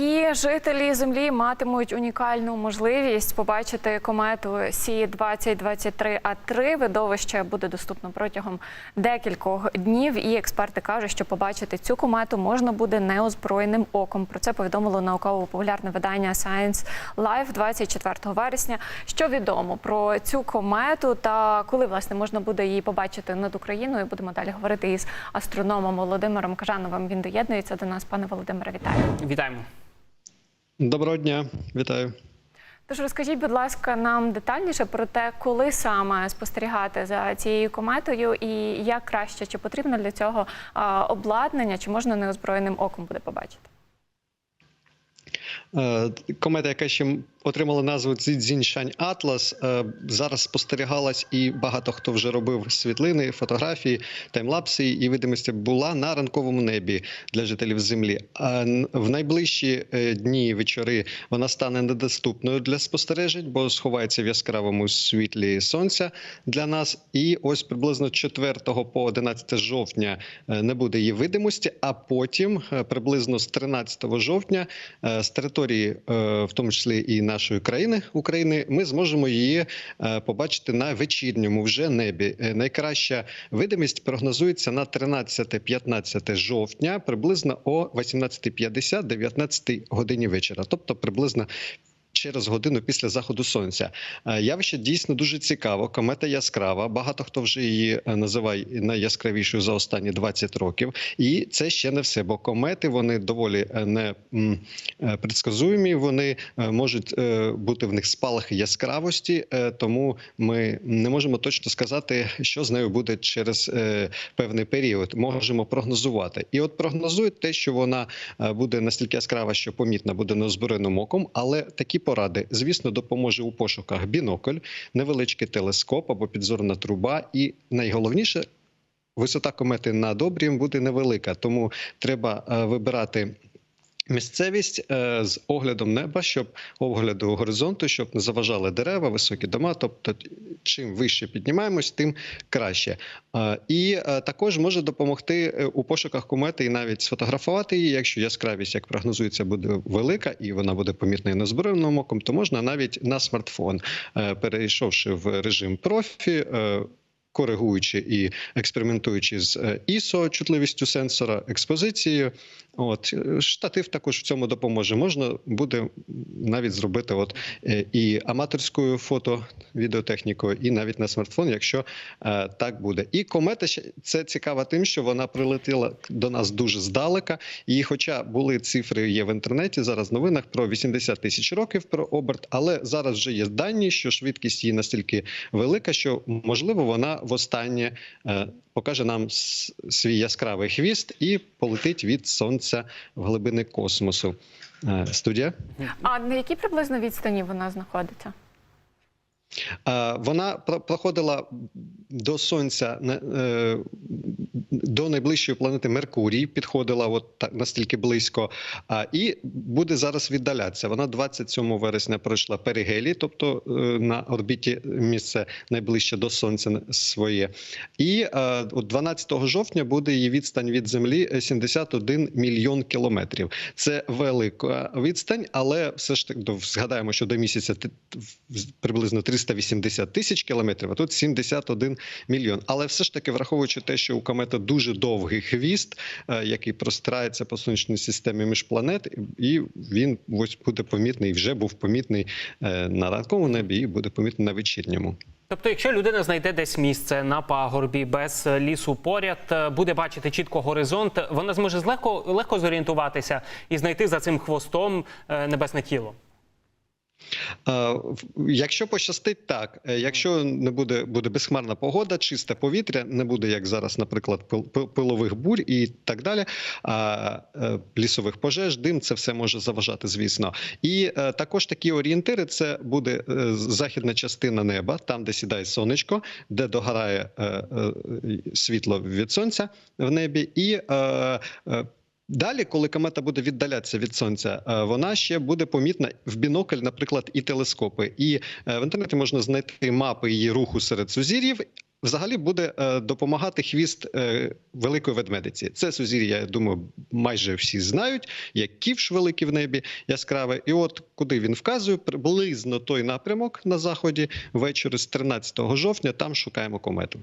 І жителі землі матимуть унікальну можливість побачити комету Сі 2023 а 3 Видовище буде доступно протягом декількох днів. І експерти кажуть, що побачити цю комету можна буде неозброєним оком. Про це повідомило науково-популярне видання Science Life 24 вересня. Що відомо про цю комету та коли власне можна буде її побачити над Україною? Будемо далі говорити із астрономом Володимиром Кажановим. Він доєднується до нас. Пане Володимире, вітаю. Вітаємо. Доброго дня, вітаю. Тож розкажіть, будь ласка, нам детальніше про те, коли саме спостерігати за цією кометою, і як краще чи потрібно для цього обладнання, чи можна неозброєним оком буде побачити? Е, Комета, яка ще отримала назву Цзіньшань Атлас, е, зараз спостерігалась, і багато хто вже робив світлини, фотографії, таймлапси і видимості була на ранковому небі для жителів Землі. А в найближчі е, дні вечори вона стане недоступною для спостережень, бо сховається в яскравому світлі сонця для нас. І ось приблизно 4 по 11 жовтня не буде її видимості, а потім приблизно з 13 жовтня з території, е, в тому числі і нашої країни України, ми зможемо її е, побачити на вечірньому вже небі. Е, Найкраща видимість прогнозується на 13-15 жовтня, приблизно о 18.50-19 годині вечора, тобто приблизно. Через годину після заходу сонця Е, явище дійсно дуже цікаво. Комета яскрава. Багато хто вже її е, називає найяскравішою за останні 20 років. І це ще не все, бо комети вони доволі е, не предсказуємі. Вони можуть бути в них спалахи яскравості, тому ми не можемо точно сказати, що з нею буде через певний період. Можемо прогнозувати. І от прогнозують те, що вона буде настільки яскрава, що помітна буде неозброєним оком, але такі поради, звісно, допоможе у пошуках бінокль, невеличкий телескоп або підзорна труба, і найголовніше. Висота комети над обрієм буде невелика, тому треба е, вибирати місцевість е, з оглядом неба, щоб огляду горизонту, щоб не заважали дерева, високі дома. Тобто, чим вище піднімаємось, тим краще. Е, і е, також може допомогти у пошуках комети і навіть сфотографувати її. Якщо яскравість, як прогнозується, буде велика і вона буде помітна і незброєним оком, то можна навіть на смартфон, перейшовши в режим профі. Е, Коригуючи і експериментуючи з е, ISO, чутливістю сенсора, експозицією, от е, штатив також в цьому допоможе. Можна буде навіть зробити от е, і аматорською фото відеотехнікою, і навіть на смартфон, якщо е, так буде. І комета ще це цікава тим, що вона прилетіла до нас дуже здалека. І, хоча були цифри є в інтернеті, зараз в новинах про 80 тисяч років про оберт, але зараз вже є дані, що швидкість її настільки велика, що можливо вона востаннє е, покаже нам свій яскравий хвіст і полетить від сонця в глибини космосу. Е, Студія. А на якій приблизно відстані вона знаходиться? Е, Вона проходила до сонця е, до найближчої планети Меркурій, підходила от настільки близько, а і буде зараз віддалятися. Вона 27 вересня пройшла перигелій, тобто е, на орбіті місце найближче до сонця своє. І е, от 12 жовтня буде її відстань від Землі е, 71 мільйон кілометрів. Це велика відстань, але все ж таки до- згадаємо, що до місяця приблизно 380 тисяч кілометрів, а тут 71 мільйон. Але все ж таки, враховуючи те, що у комета дуже довгий хвіст, е, який простирається по сонячній системі між планет, і він ось буде помітний, вже був помітний е, на ранковому небі, і буде помітний на вечірньому. Тобто, якщо людина знайде десь місце на пагорбі без лісу поряд, е, буде бачити чітко горизонт, вона зможе легко, легко зорієнтуватися і знайти за цим хвостом небесне тіло. Якщо пощастить, так. Е, Якщо не буде буде безхмарна погода, чисте повітря, не буде як зараз, наприклад, пил- пил- пилових бурь і так далі. А е, лісових пожеж, дим, це все може заважати, звісно. І е, також такі орієнтири: це буде західна частина неба, там, де сідає сонечко, де догорає світло від сонця в небі, і Далі, коли комета буде віддалятися від сонця, е, вона ще буде помітна в бінокль, наприклад, і телескопи. І е, в інтернеті можна знайти мапи її руху серед сузір'їв. Взагалі буде е, допомагати хвіст великої ведмедиці. Це сузір'я, я думаю, майже всі знають. Як ківш великий в небі яскраве. І от куди він вказує, приблизно той напрямок на заході ввечері з 13 жовтня. Там шукаємо комету.